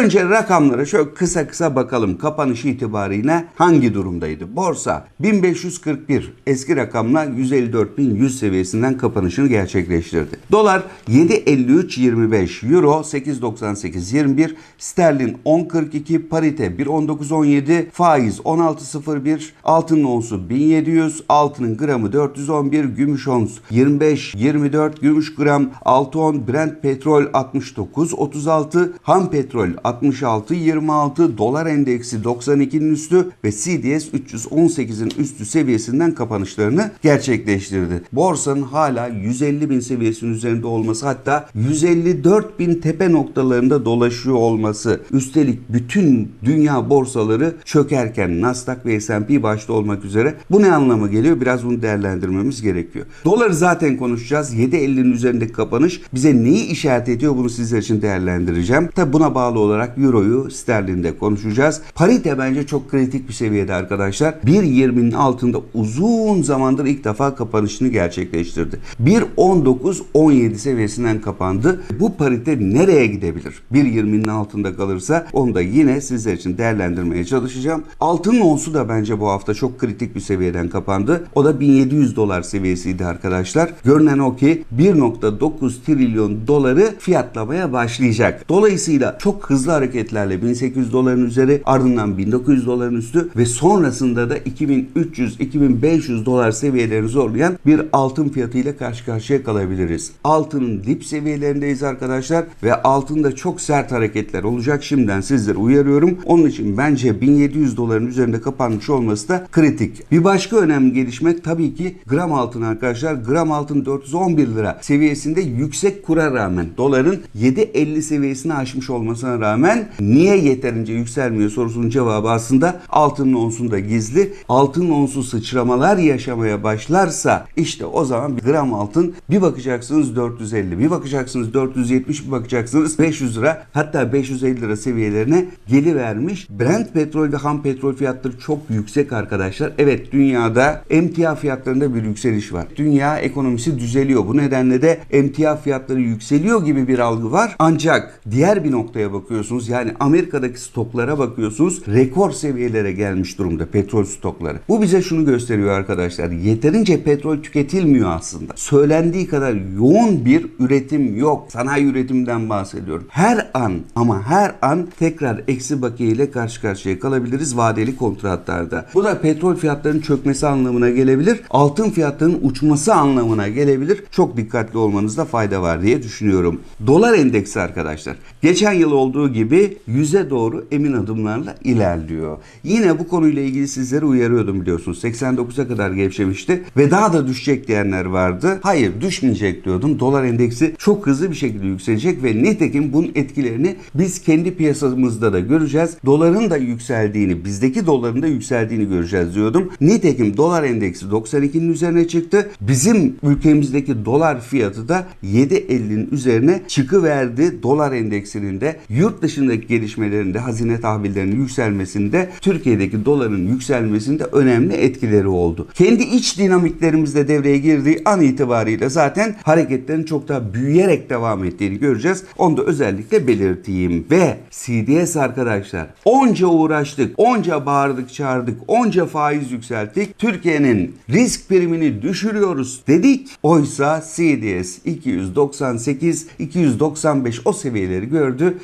Önce rakamlara şöyle kısa kısa bakalım. Kapanış itibariyle hangi durumdaydı? Borsa 1541 eski rakamla 154.100 seviyesinden kapanışını gerçekleştirdi. Dolar 7.53.25, Euro 8.98.21, Sterlin 10.42, parite 1.19.17, faiz 16.01, altının onsu 1700, altının gramı 411, gümüş ons 25.24, gümüş gram 6.10, Brent petrol 69.36, ham petrol 66.26, dolar endeksi 92'nin üstü ve CDS 318'in üstü seviyesinden kapanışlarını gerçekleştirdi. Borsanın hala 150 bin seviyesinin üzerinde olması hatta 154 bin tepe noktalarında dolaşıyor olması üstelik bütün dünya borsaları çökerken Nasdaq ve S&P başta olmak üzere bu ne anlama geliyor? Biraz bunu değerlendirmemiz gerekiyor. Doları zaten konuşacağız. 7.50'nin üzerindeki kapanış bize neyi işaret ediyor bunu sizler için değerlendireceğim. Tabi buna bağlı olarak Euro'yu sterlinde konuşacağız. Parite bence çok kritik bir seviyede arkadaşlar. 1.20'nin altında uzun zamandır ilk defa kapanışını gerçekleştirdi. 1.19-17 seviyesinden kapandı. Bu parite nereye gidebilir? 1.20'nin altında kalırsa onu da yine sizler için değerlendirmeye çalışacağım. Altın onsu da bence bu hafta çok kritik bir seviyeden kapandı. O da 1700 dolar seviyesiydi arkadaşlar. Görünen o ki 1.9 trilyon doları fiyatlamaya başlayacak. Dolayısıyla çok hızlı hareketlerle 1800 doların üzeri ardından 1900 doların üstü ve sonrasında da 2300-2500 dolar seviyelerini zorlayan bir altın fiyatıyla karşı karşıya kalabiliriz. Altının dip seviyelerindeyiz arkadaşlar ve altında çok sert hareketler olacak. Şimdiden sizleri uyarıyorum. Onun için bence 1700 doların üzerinde kapanmış olması da kritik. Bir başka önemli gelişme tabii ki gram altın arkadaşlar. Gram altın 411 lira seviyesinde yüksek kura rağmen doların 7.50 seviyesini aşmış olmasına rağmen niye yeterince yükselmiyor sorusunun cevabı aslında altının onsunda gizli. Altın onsu sıçramalar yaşamaya başlarsa işte o zaman bir gram altın bir bakacaksınız 450 bir bakacaksınız 470 bir bakacaksınız 500 lira hatta 550 lira seviyelerine gelivermiş. Brent petrol ve ham petrol fiyatları çok yüksek arkadaşlar. Evet dünyada emtia fiyatlarında bir yükseliş var. Dünya ekonomisi düzeliyor. Bu nedenle de emtia fiyatları yükseliyor gibi bir algı var. Ancak diğer bir noktaya bakıyorsunuz. Yani Amerika'daki stoklara bakıyorsunuz. Rekor seviyelere gelmiş durumda petrol stokları. Bu bize şunu gösteriyor arkadaşlar. Yeterince petrol tüketilmiyor aslında. Söylendiği kadar yoğun bir üretim yok. Sanayi üretimden bahsediyorum. Her an ama her an tekrar eksi bakiye ile karşı karşıya kalabiliriz vadeli kontratlarda. Bu da petrol fiyatlarının çökmesi anlamına gelebilir. Altın fiyatlarının uçması anlamına gelebilir. Çok dikkatli olmanızda fayda var diye düşünüyorum. Dolar endeksi arkadaşlar. Geçen yıl olduğu gibi yüze doğru emin adımlarla ilerliyor. Yine bu konuyla ilgili sizleri uyarıyordum biliyorsunuz. 89'a kadar gevşemişti ve daha da düşecek diyenler vardı. Hayır düşmeyecek diyordum. Dolar endeksi çok hızlı bir şekilde yükselecek ve nitekim bunun etkilerini biz kendi piyasamızda da göreceğiz. Doların da yükseldiğini, bizdeki doların da yükseldiğini göreceğiz diyordum. Nitekim dolar endeksi 92'nin üzerine çıktı. Bizim ülkemizdeki dolar fiyatı da 7.50'nin üzerine çıkıverdi. Dolar endeksinin de yurt dışındaki gelişmelerinde hazine tahvillerinin yükselmesinde Türkiye'deki doların yükselmesinde önemli etkileri oldu. Kendi iç dinamiklerimizde devreye girdiği an itibariyle zaten hareketlerin çok daha büyüyerek devam ettiğini göreceğiz. Onu da özellikle belirteyim. Ve CDS arkadaşlar onca uğraştık, onca bağırdık çağırdık, onca faiz yükselttik. Türkiye'nin risk primini düşürüyoruz dedik. Oysa CDS 298, 295 o seviyeleri gördü.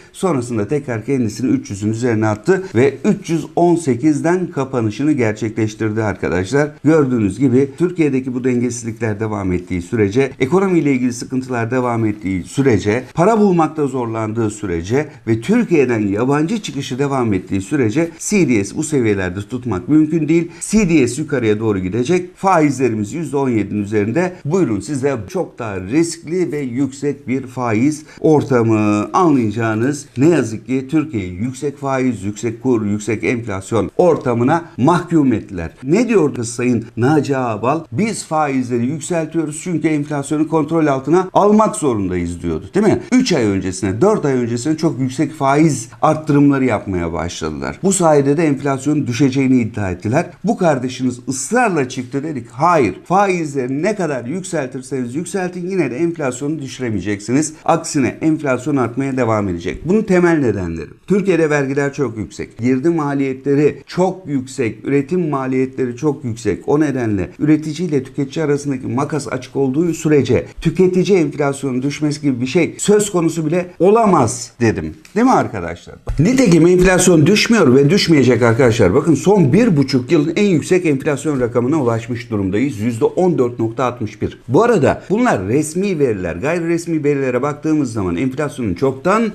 Sonrasında tekrar kendisini 300'ün üzerine attı ve 318'den kapanışını gerçekleştirdi arkadaşlar. Gördüğünüz gibi Türkiye'deki bu dengesizlikler devam ettiği sürece, ekonomiyle ilgili sıkıntılar devam ettiği sürece, para bulmakta zorlandığı sürece ve Türkiye'den yabancı çıkışı devam ettiği sürece CDS bu seviyelerde tutmak mümkün değil. CDS yukarıya doğru gidecek. Faizlerimiz %17'nin üzerinde. Buyurun size çok daha riskli ve yüksek bir faiz ortamı anlayacağınız ne yazık ki Türkiye'yi yüksek faiz, yüksek kur, yüksek enflasyon ortamına mahkum ettiler. Ne diyordu Sayın Naci Ağbal? Biz faizleri yükseltiyoruz çünkü enflasyonu kontrol altına almak zorundayız diyordu. Değil mi? 3 ay öncesine, 4 ay öncesine çok yüksek faiz arttırımları yapmaya başladılar. Bu sayede de enflasyonun düşeceğini iddia ettiler. Bu kardeşiniz ısrarla çıktı dedik. Hayır. Faizleri ne kadar yükseltirseniz yükseltin yine de enflasyonu düşüremeyeceksiniz. Aksine enflasyon artmaya devam edecek. Bunun temel temel nedenleri. Türkiye'de vergiler çok yüksek. Girdi maliyetleri çok yüksek. Üretim maliyetleri çok yüksek. O nedenle üretici ile tüketici arasındaki makas açık olduğu sürece tüketici enflasyonun düşmesi gibi bir şey söz konusu bile olamaz dedim. Değil mi arkadaşlar? Nitekim enflasyon düşmüyor ve düşmeyecek arkadaşlar. Bakın son bir buçuk yılın en yüksek enflasyon rakamına ulaşmış durumdayız. %14.61. Bu arada bunlar resmi veriler. Gayri resmi verilere baktığımız zaman enflasyonun çoktan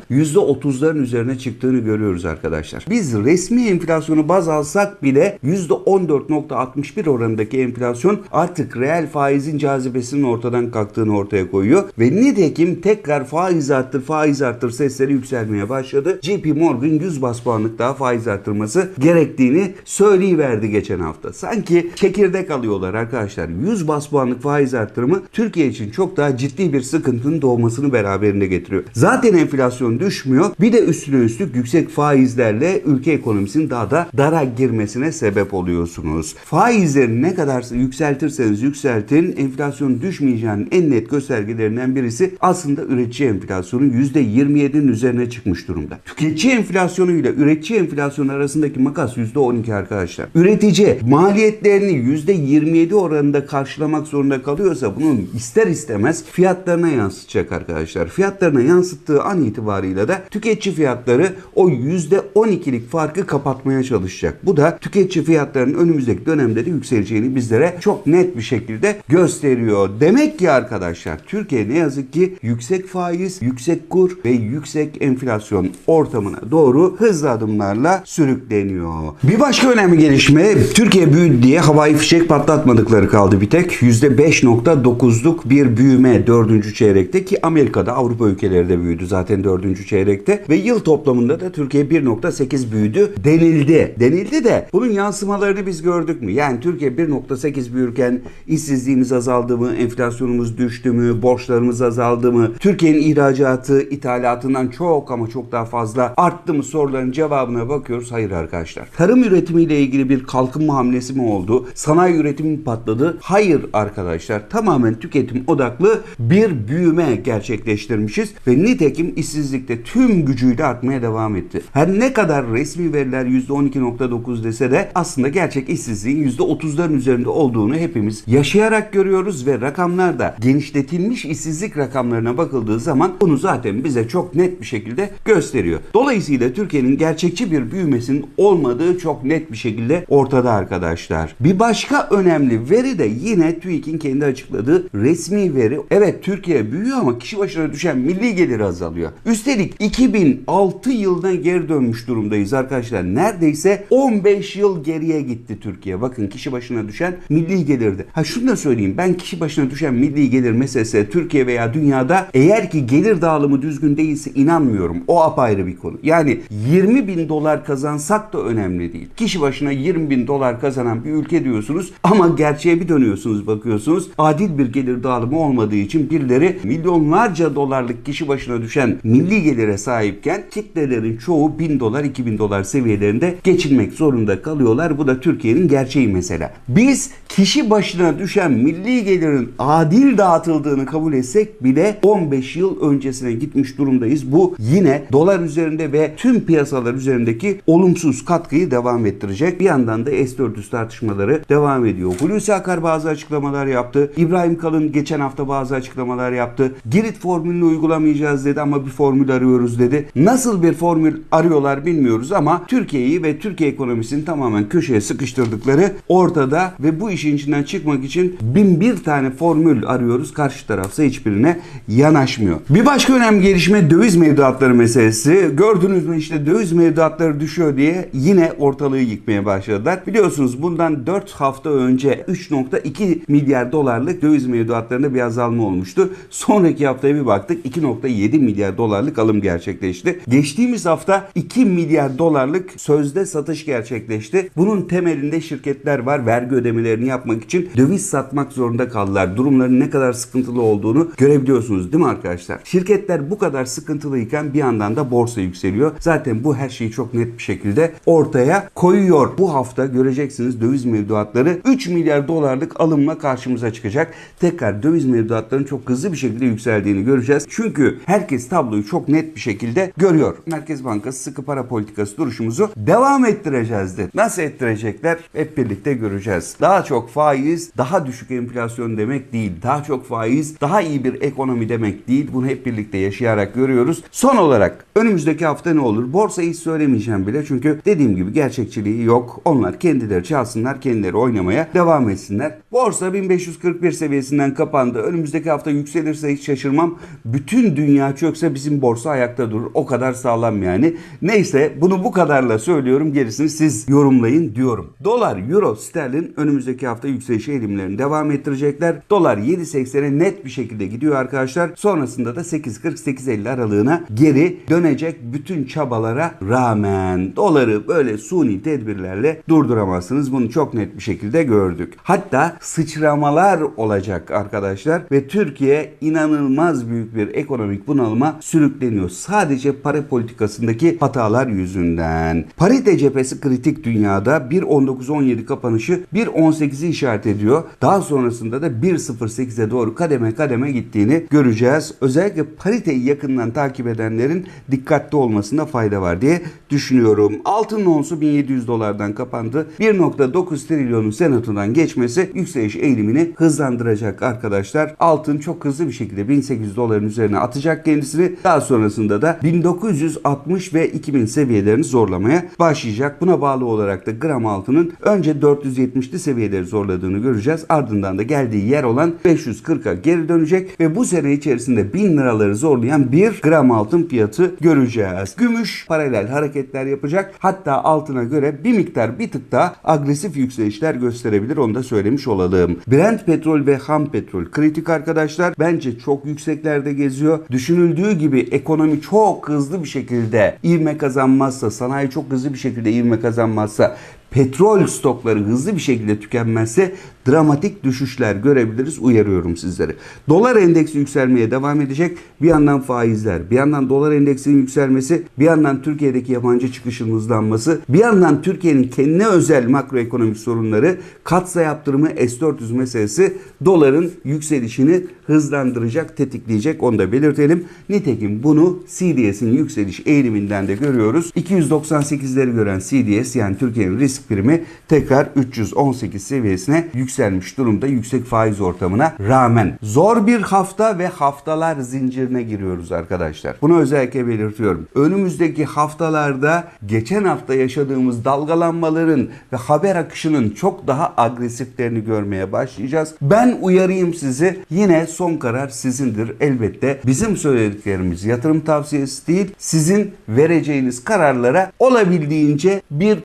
%30'ların üzerine çıktığını görüyoruz arkadaşlar. Biz resmi enflasyonu baz alsak bile %14.61 oranındaki enflasyon artık reel faizin cazibesinin ortadan kalktığını ortaya koyuyor ve nitekim tekrar faiz arttır faiz arttır sesleri yükselmeye başladı. JP Morgan 100 bas puanlık daha faiz arttırması gerektiğini söyleyiverdi geçen hafta. Sanki çekirdek alıyorlar arkadaşlar. 100 bas puanlık faiz arttırımı Türkiye için çok daha ciddi bir sıkıntının doğmasını beraberinde getiriyor. Zaten enflasyon düşmüyor. Bir de üstüne üstlük yüksek faizlerle ülke ekonomisinin daha da dara girmesine sebep oluyorsunuz. Faizleri ne kadar yükseltirseniz yükseltin enflasyon düşmeyeceğinin en net göstergelerinden birisi aslında üretici enflasyonu %27'nin üzerine çıkmış durumda. Tüketici enflasyonu ile üretici enflasyonu arasındaki makas %12 arkadaşlar. Üretici maliyetlerini %27 oranında karşılamak zorunda kalıyorsa bunun ister istemez fiyatlarına yansıtacak arkadaşlar. Fiyatlarına yansıttığı an itibarıyla da tüketici fiyatları o %12'lik farkı kapatmaya çalışacak. Bu da tüketici fiyatlarının önümüzdeki dönemde de yükseleceğini bizlere çok net bir şekilde gösteriyor. Demek ki arkadaşlar Türkiye ne yazık ki yüksek faiz, yüksek kur ve yüksek enflasyon ortamına doğru hızlı adımlarla sürükleniyor. Bir başka önemli gelişme Türkiye büyüdü diye havai fişek patlatmadıkları kaldı bir tek. %5.9'luk bir büyüme dördüncü çeyrekte ki Amerika'da Avrupa ülkeleri de büyüdü zaten dördüncü çeyrekte ve yıl toplamında da Türkiye 1.8 büyüdü denildi. Denildi de bunun yansımalarını biz gördük mü? Yani Türkiye 1.8 büyürken işsizliğimiz azaldı mı? Enflasyonumuz düştü mü? Borçlarımız azaldı mı? Türkiye'nin ihracatı ithalatından çok ama çok daha fazla arttı mı soruların cevabına bakıyoruz. Hayır arkadaşlar. Tarım üretimiyle ilgili bir kalkınma hamlesi mi oldu? Sanayi üretimi mi patladı? Hayır arkadaşlar. Tamamen tüketim odaklı bir büyüme gerçekleştirmişiz ve nitekim işsizlikte tüm gücüyle artmaya devam etti. Her ne kadar resmi veriler %12.9 dese de aslında gerçek işsizliğin %30'ların üzerinde olduğunu hepimiz yaşayarak görüyoruz ve rakamlar da genişletilmiş işsizlik rakamlarına bakıldığı zaman bunu zaten bize çok net bir şekilde gösteriyor. Dolayısıyla Türkiye'nin gerçekçi bir büyümesinin olmadığı çok net bir şekilde ortada arkadaşlar. Bir başka önemli veri de yine TÜİK'in kendi açıkladığı resmi veri. Evet Türkiye büyüyor ama kişi başına düşen milli gelir azalıyor. Üstelik 2006 yılına geri dönmüş durumdayız arkadaşlar. Neredeyse 15 yıl geriye gitti Türkiye. Bakın kişi başına düşen milli gelirdi. Ha şunu da söyleyeyim. Ben kişi başına düşen milli gelir meselesi Türkiye veya dünyada eğer ki gelir dağılımı düzgün değilse inanmıyorum. O apayrı bir konu. Yani 20 bin dolar kazansak da önemli değil. Kişi başına 20 bin dolar kazanan bir ülke diyorsunuz ama gerçeğe bir dönüyorsunuz bakıyorsunuz. Adil bir gelir dağılımı olmadığı için birileri milyonlarca dolarlık kişi başına düşen milli gelire sahipken kitlelerin çoğu 1000 dolar 2000 dolar seviyelerinde geçinmek zorunda kalıyorlar. Bu da Türkiye'nin gerçeği mesela. Biz kişi başına düşen milli gelirin adil dağıtıldığını kabul etsek bile 15 yıl öncesine gitmiş durumdayız. Bu yine dolar üzerinde ve tüm piyasalar üzerindeki olumsuz katkıyı devam ettirecek. Bir yandan da S-400 tartışmaları devam ediyor. Hulusi Akar bazı açıklamalar yaptı. İbrahim Kalın geçen hafta bazı açıklamalar yaptı. Girit formülünü uygulamayacağız dedi ama bir formül arıyoruz dedi. Nasıl bir formül arıyorlar bilmiyoruz ama Türkiye'yi ve Türkiye ekonomisini tamamen köşeye sıkıştırdıkları ortada ve bu işin içinden çıkmak için bin bir tane formül arıyoruz. Karşı tarafsa hiçbirine yanaşmıyor. Bir başka önemli gelişme döviz mevduatları meselesi. Gördünüz mü işte döviz mevduatları düşüyor diye yine ortalığı yıkmaya başladılar. Biliyorsunuz bundan 4 hafta önce 3.2 milyar dolarlık döviz mevduatlarında bir azalma olmuştu. Sonraki haftaya bir baktık 2.7 milyar dolarlık alım gerçekleşti. Geçtiğimiz hafta 2 milyar dolarlık sözde satış gerçekleşti. Bunun temelinde şirketler var. Vergi ödemelerini yapmak için döviz satmak zorunda kaldılar. Durumların ne kadar sıkıntılı olduğunu görebiliyorsunuz değil mi arkadaşlar? Şirketler bu kadar sıkıntılıyken bir yandan da borsa yükseliyor. Zaten bu her şeyi çok net bir şekilde ortaya koyuyor. Bu hafta göreceksiniz döviz mevduatları 3 milyar dolarlık alımla karşımıza çıkacak. Tekrar döviz mevduatlarının çok hızlı bir şekilde yükseldiğini göreceğiz. Çünkü herkes tabloyu çok net bir şekilde şekilde görüyor. Merkez Bankası sıkı para politikası duruşumuzu devam ettireceğiz dedi. Nasıl ettirecekler? Hep birlikte göreceğiz. Daha çok faiz, daha düşük enflasyon demek değil. Daha çok faiz, daha iyi bir ekonomi demek değil. Bunu hep birlikte yaşayarak görüyoruz. Son olarak önümüzdeki hafta ne olur? Borsayı söylemeyeceğim bile çünkü dediğim gibi gerçekçiliği yok. Onlar kendileri çalsınlar, kendileri oynamaya devam etsinler. Borsa 1541 seviyesinden kapandı. Önümüzdeki hafta yükselirse hiç şaşırmam. Bütün dünya çökse bizim borsa ayakta durur. O kadar sağlam yani. Neyse bunu bu kadarla söylüyorum. Gerisini siz yorumlayın diyorum. Dolar, euro, sterlin önümüzdeki hafta yükseliş eğilimlerini devam ettirecekler. Dolar 7.80'e net bir şekilde gidiyor arkadaşlar. Sonrasında da 8.40-8.50 aralığına geri dönecek bütün çabalara rağmen doları böyle suni tedbirlerle durduramazsınız. Bunu çok net bir şekilde gördük. Hatta sıçramalar olacak arkadaşlar ve Türkiye inanılmaz büyük bir ekonomik bunalıma sürükleniyor. Sadece para politikasındaki hatalar yüzünden. Parite cephesi kritik dünyada 1.19-17 kapanışı 1.18'i işaret ediyor. Daha sonrasında da 1.08'e doğru kademe kademe gittiğini göreceğiz. Özellikle pariteyi yakından takip edenlerin dikkatli olmasında fayda var diye düşünüyorum. Altın onsu 1700 dolardan kapandı. 1.9 trilyonun senatodan geçmesi yükseliş eğilimini hızlandıracak arkadaşlar. Altın çok hızlı bir şekilde 1800 doların üzerine atacak kendisini. Daha sonrasında da 1960 ve 2000 seviyelerini zorlamaya başlayacak. Buna bağlı olarak da gram altının önce 470'li seviyeleri zorladığını göreceğiz. Ardından da geldiği yer olan 540'a geri dönecek ve bu sene içerisinde 1000 liraları zorlayan bir gram altın fiyatı göreceğiz. Gümüş paralel hareketler yapacak. Hatta altına göre bir miktar bir tık daha agresif yükselişler gösterebilir. Onu da söylemiş olalım. Brent petrol ve ham petrol kritik arkadaşlar. Bence çok yükseklerde geziyor. Düşünüldüğü gibi ekonomi çok hızlı bir şekilde ivme kazanmazsa, sanayi çok hızlı bir şekilde ivme kazanmazsa petrol stokları hızlı bir şekilde tükenmezse dramatik düşüşler görebiliriz uyarıyorum sizleri. Dolar endeksi yükselmeye devam edecek. Bir yandan faizler, bir yandan dolar endeksinin yükselmesi, bir yandan Türkiye'deki yabancı çıkışın hızlanması, bir yandan Türkiye'nin kendine özel makroekonomik sorunları, katsa yaptırımı S-400 meselesi doların yükselişini hızlandıracak, tetikleyecek onu da belirtelim. Nitekim bunu CDS'in yükseliş eğiliminden de görüyoruz. 298'leri gören CDS yani Türkiye'nin risk primi tekrar 318 seviyesine yükselmiş durumda yüksek faiz ortamına rağmen. Zor bir hafta ve haftalar zincirine giriyoruz arkadaşlar. Bunu özellikle belirtiyorum. Önümüzdeki haftalarda geçen hafta yaşadığımız dalgalanmaların ve haber akışının çok daha agresiflerini görmeye başlayacağız. Ben uyarayım sizi. Yine son karar sizindir elbette. Bizim söylediklerimiz yatırım tavsiyesi değil. Sizin vereceğiniz kararlara olabildiğince bir